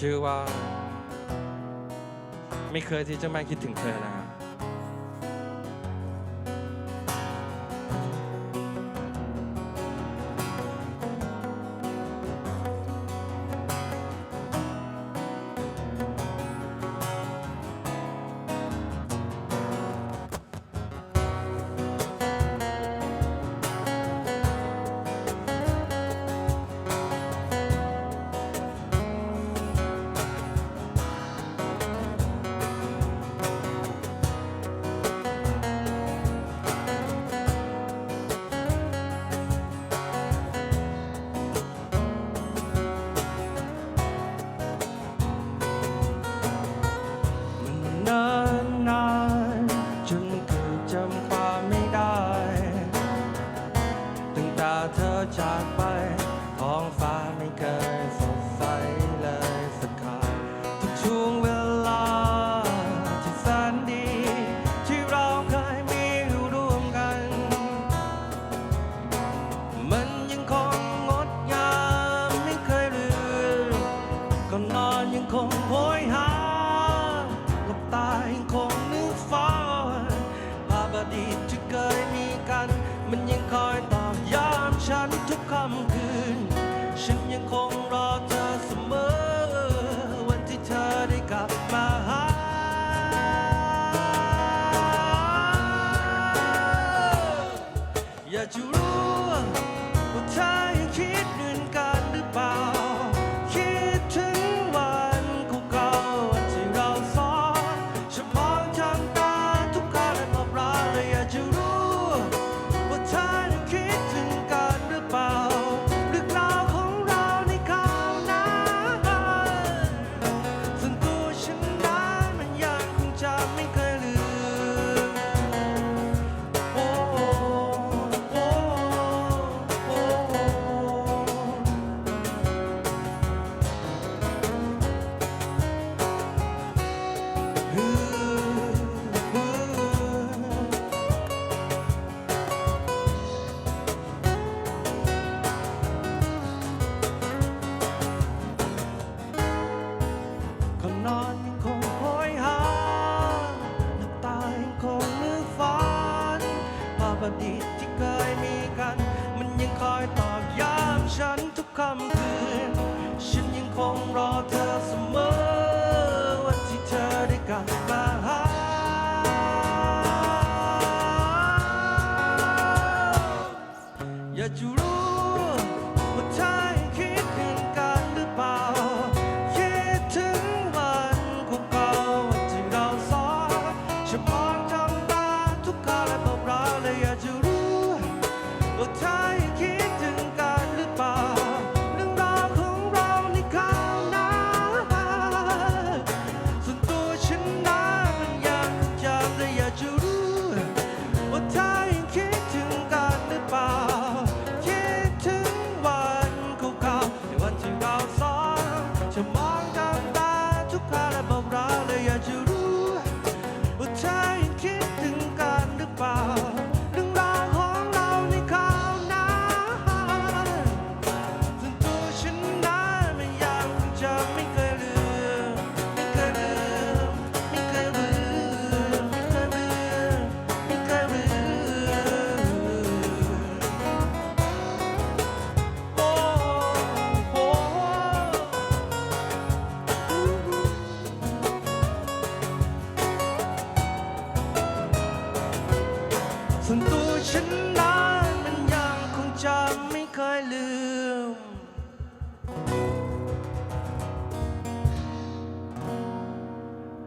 ชื่อว่า ไม่เคยที่จะไม่คิดถึงเธอนะครับ จากไปท้องฟ้า that you're come tomorrow. จะไม่เคยลืม